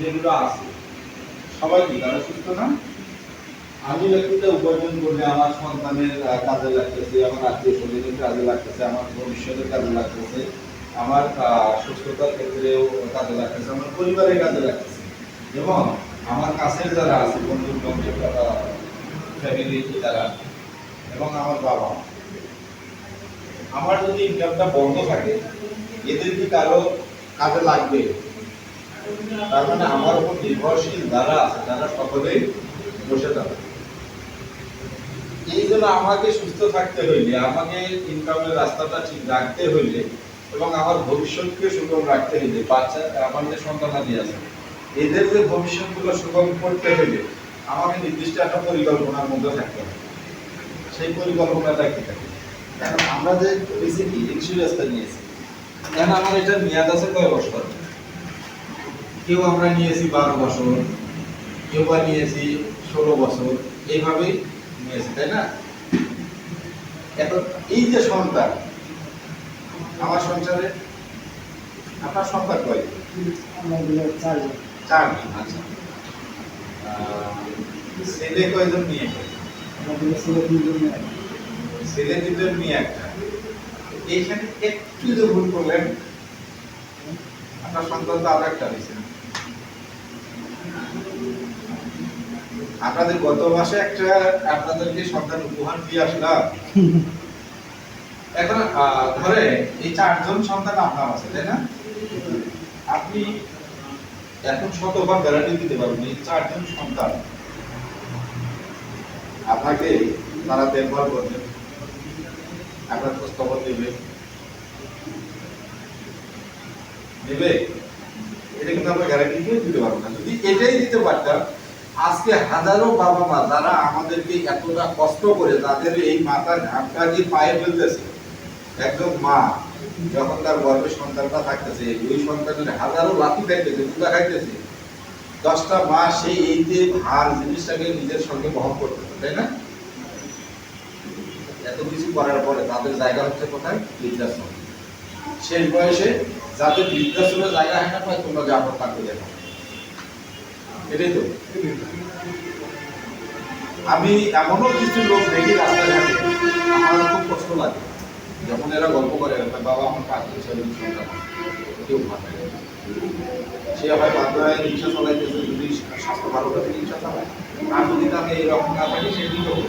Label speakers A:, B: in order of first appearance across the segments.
A: যেগুলো আছে। সবাই কি, তারা সুস্থ না? আমি ব্যক্তিটা উপার্জন করলে আমার সন্তানের কাজে লাগতেছে, আমার আত্মীয় স্বজনের কাজে লাগতেছে, আমার ভবিষ্যতের কাজে লাগতেছে, আমার সুস্থতার ক্ষেত্রেও কাজে লাগতেছে, আমার পরিবারের কাজে লাগতেছে। এবং আমার কাছের যারা আছে বন্ধু বান্ধব ফ্যামিলি যারা, এবং আমার বাবা আমার যদি ইনকামটা বন্ধ থাকে, এদের কি কারও কাজে লাগবে? তার মানে আমার উপর নির্ভরশীল যারা আছে, তারা সকলেই বসে যাবে এই জন্য আমাকে সুস্থ থাকতে হইলে, আমাকে ইনকামের রাস্তাটা ঠিক রাখতে হইলে এবং আমার ভবিষ্যৎকে সুগম রাখতে হইলে, বাচ্চা, আমার যে সন্তানাদি আছে, এদের যে ভবিষ্যৎগুলো সুগম করতে হইলে আমাকে নির্দিষ্ট একটা পরিকল্পনার মধ্যে থাকতে হবে। সেই পরিকল্পনাটা কি থাকে? কারণ আমরা যে কি ইন্স্যুরেন্সটা নিয়েছি এখন আমার এটা মেয়াদ আছে কয় বছর? কেউ আমরা নিয়েছি বারো বছর, কেউ বা নিয়েছি ষোলো বছর, এইভাবেই নিয়েছি, তাই না? এখন এই যে সন্তান, আমার সংসারে আপনার সন্তান কয়?
B: চারজন
A: চার আচ্ছা ছেলে কয়জন নিয়ে।
B: ছেলে
A: দুজন নিয়ে একটা। এইখানে একটু যে ভুল করলেন, আপনার সন্তান তো আরও একটা হয়েছে। আপনাদের গত মাসে একটা আপনাদেরকে সন্তান উপহার দিয়ে আসলাম। এখন ধরে, এই চারজন সন্তান আপনার আছে, তাই না? আপনি এখন শতভাগ গ্যারান্টি দিতে পারবেন এই চারজন সন্তান। আপনাকে তারা দেখভাল করবে, আপনার খোঁজ খবর দেবে দেবে এটা কিন্তু আমরা গ্যারান্টি দিয়ে দিতে পারব না। যদি এটাই দিতে পারতাম আজকে হাজারো বাবা মা যারা আমাদেরকে এতটা কষ্ট করে তাদের এই মাথার ঘামটা দিয়ে পায়ে ফেলতেছে। একজন মা, যখন তার গর্ভে সন্তানটা থাকতেছে, ওই সন্তানের হাজারো লাঠি খাইতেছে গুলা খাইতেছে। দশটা মা সেই এই যে ভার জিনিসটাকে নিজের সঙ্গে বহন করতেছে, তাই না? এত কিছু করার পরে তাদের জায়গা হচ্ছে কোথায়? বৃদ্ধাশ্রম। শেষ বয়সে যাদের বৃদ্ধাশ্রমের জায়গা হয় না, তোমরা যাব থাকতে দেখো। এটাই তো। আমি এমনও কিছু লোক দেখি রাস্তাঘাটে, আমার খুব কষ্ট লাগে। যখন এরা গল্প করে "ভাই বাবা আমার পাঁচ দিন ছয় দিন সন্তান কেউ ভাবে। সে হয় বাধ্য হয় রিক্সা চালাইতেছে, যদি স্বাস্থ্য ভালো থাকে, রিক্সা চালায়। আর যদি তাকে এরকম না থাকে, সে কি করবে?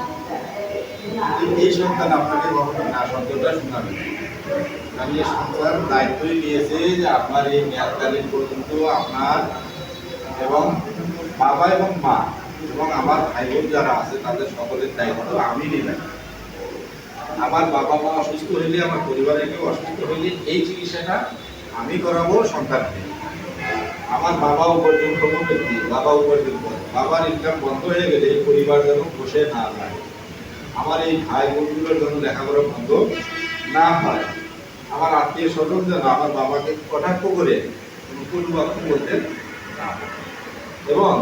A: এই সন্তান আপনাকে কখনো না শব্দটা শোনাবে। আমি এই সন্তান দায়িত্বই যে আপনার এই মেয়াদকালীন পর্যন্ত আপনার এবং বাবা এবং মা এবং আমার ভাই বোন যারা আছে, তাদের সকলের দায়িত্ব আমি নিলাম। আমার বাবা মা অসুস্থ হইলে, আমার পরিবারের কেউ অসুস্থ হইলে এই চিকিৎসাটা আমি করাবো সন্তানকে। আমার বাবা উপার্জন করব ব্যক্তি, বাবা উপার্জন বাবার ইনকাম বন্ধ হয়ে গেলে পরিবার যেন বসে না যায়। আমার এই ভাই বোনগুলোর জন্য লেখাপড়া বন্ধ না হয়। আমার আত্মীয় স্বজন যেন আমার বাবাকে কটাক্ষ করে কোনো বলতে না এবং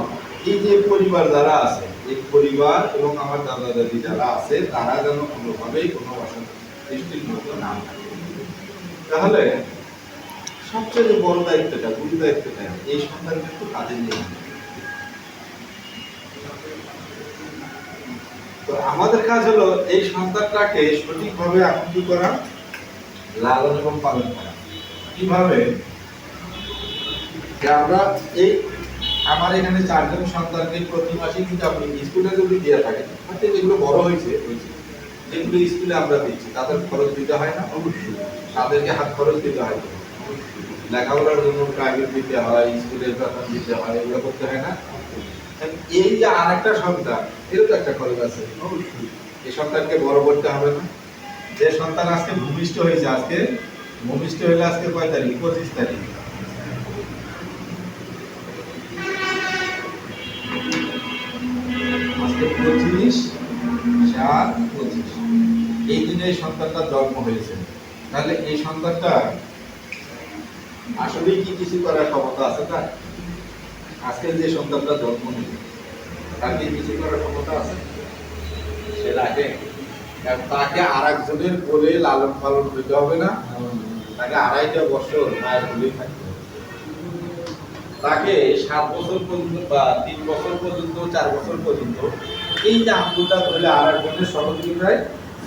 A: এই যে পরিবার যারা আছে, এই পরিবার এবং আমার দাদা দাদি যারা আছে, তারা যেন কোনোভাবেই কোনো অসন্তুষ্টির মধ্যে না থাকে। তাহলে সবচেয়ে বড় দায়িত্বটা, গুরু দায়িত্বটা এই সন্তান কিন্তু কাজে নিয়ে তো আমাদের কাজ হলো এই সন্তানটাকে সঠিকভাবে আকুতি করা, লালন এবং পালন করা। কীভাবে? আমরা এই আমার এখানে চারজন সন্তানকে প্রতি মাসে কিন্তু আপনি স্কুলে যদি দিয়ে থাকেন, হয়তো যেগুলো বড় হয়েছে হয়েছে। যেগুলো স্কুলে আমরা দিচ্ছি, তাদের খরচ দিতে হয় না? অবশ্যই। তাদেরকে হাত খরচ দিতে হয়। লেখাপড়ার জন্য প্রাইভেট দিতে হয় বেতন দিতে হয়, এগুলো করতে হয় না? এই যে আরেকটা সন্তান এরও তো একটা খরচ আছে। এই সন্তানকে বড় করতে হবে না। যে সন্তান আজকে ভূমিষ্ঠ হয়েছে আজকে ভূমিষ্ঠ হইলে আজকে কয় তারিখ? পঁচিশ তারিখ। আজকে পঁচিশ সাত পঁচিশ। এই দিনে এই সন্তানটা জন্ম হয়েছে। তাহলে এই সন্তানটা আসলেই কি কিছু করার ক্ষমতা আছে তার? আজকে যে সন্তানটা জন্ম নিল তার কি কিছু করার ক্ষমতা আছে? সে রাখে। তাকে আর একজনের কোলে লালন পালন হইতে হবে না। তাকে আড়াইটা বছর মায়ের কোলেই থাকতে তাকে সাত বছর পর্যন্ত বা তিন বছর পর্যন্ত চার বছর পর্যন্ত এই যে আঙ্গুলটা ধরলে আর একজনের সহযোগিতায়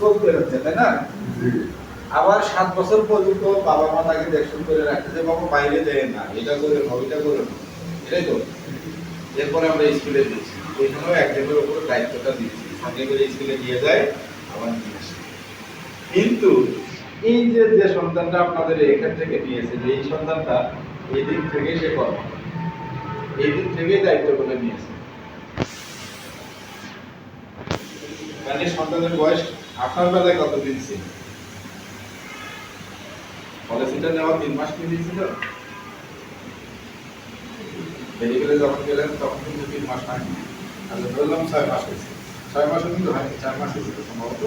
A: চলতে হচ্ছে তাই না? আবার সাত বছর পর্যন্ত বাবা মা তাকে দেখশন করে রাখতে যে বাবা বাইরে যায় না। এটা করে নাও এটা করে নাও। এটাই তো। এরপরে আমরা স্কুলে দিচ্ছি এখানেও একজনের উপর দায়িত্বটা দিচ্ছি সঙ্গে করে স্কুলে নিয়ে যায়, আবার নিয়ে আসে। কিন্তু এই যে যে সন্তানটা আপনাদের এখান থেকে নিয়েছে যে এই সন্তানটা এই দিন থেকে সে কর্ম এই দিন থেকেই দায়িত্ব করে নিয়েছে মানে সন্তানের বয়স আপনার বেলায় কতদিন ছিল? পলিসিটা নেওয়া তিন মাস কি দিয়েছিল? মেডিকেলে যখন গেলেন, তখন কিন্তু তিন মাস হয়নি। আচ্ছা ধরলাম ছয় মাস হয়েছে। ছয় মাসও কিন্তু হয়নি, চার মাস হয়েছিল সম্ভবত।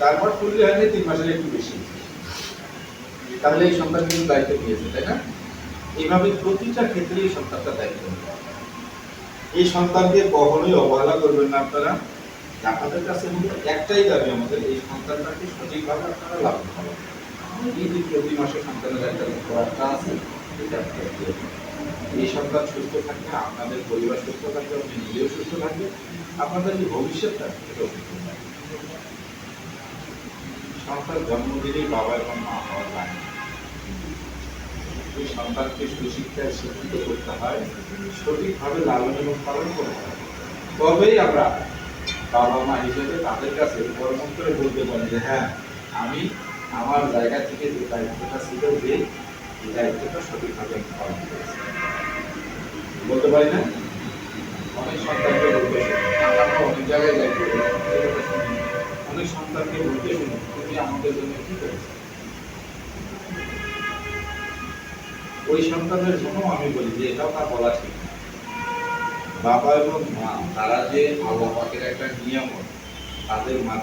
A: চার মাস পুরলি হয়নি, তিন মাসের একটু বেশি। তাহলে এই সন্তান কিন্তু দায়িত্ব নিয়েছে, তাই না? এইভাবে প্রতিটা ক্ষেত্রে এই সন্তানটা দায়িত্ব এই সন্তানকে কখনোই অবহেলা করবেন না আপনারা। আপনাদের কাছে একটাই দাবি আমাদের, এই সন্তানটাকে সঠিকভাবে আপনারা লাভ যে প্রতি মাসে সন্তানের একটা আছে এই সন্তান সুস্থ থাকবে, আপনাদের পরিবার সুস্থ থাকবে, আপনি নিজেও সুস্থ থাকবে আপনাদের যে ভবিষ্যৎটা এটাও সুস্থ থাকবে সন্তান জন্ম দিলেই বাবা এবং মা হওয়া যায় না। সন্তানকে সুশিক্ষায় শিক্ষিত করতে হয়, সঠিকভাবে লালন এবং পালন করতে হয় তবেই আমরা বাবা মা হিসেবে তাদের কাছে কর্মক করে বলতে পারি যে হ্যাঁ আমি আমার জায়গা থেকে যে দায়িত্বটা ছিল যে দায়িত্বটা সঠিকভাবে পালন করেছি। বলতে পারি না? অনেক সন্তানকে বলতে অনেক জায়গায় দায়িত্ব। অনেক সন্তানকে বলতে শুনি, তুমি আমাদের জন্য কি করেছ? ওই সন্তানের জন্য আমি বলি যে, এটাও তার বলা ঠিক বাবা এবং মা, তারা যে আল্লাহ একটা নিয়ামত, তাদের মাধ্যমে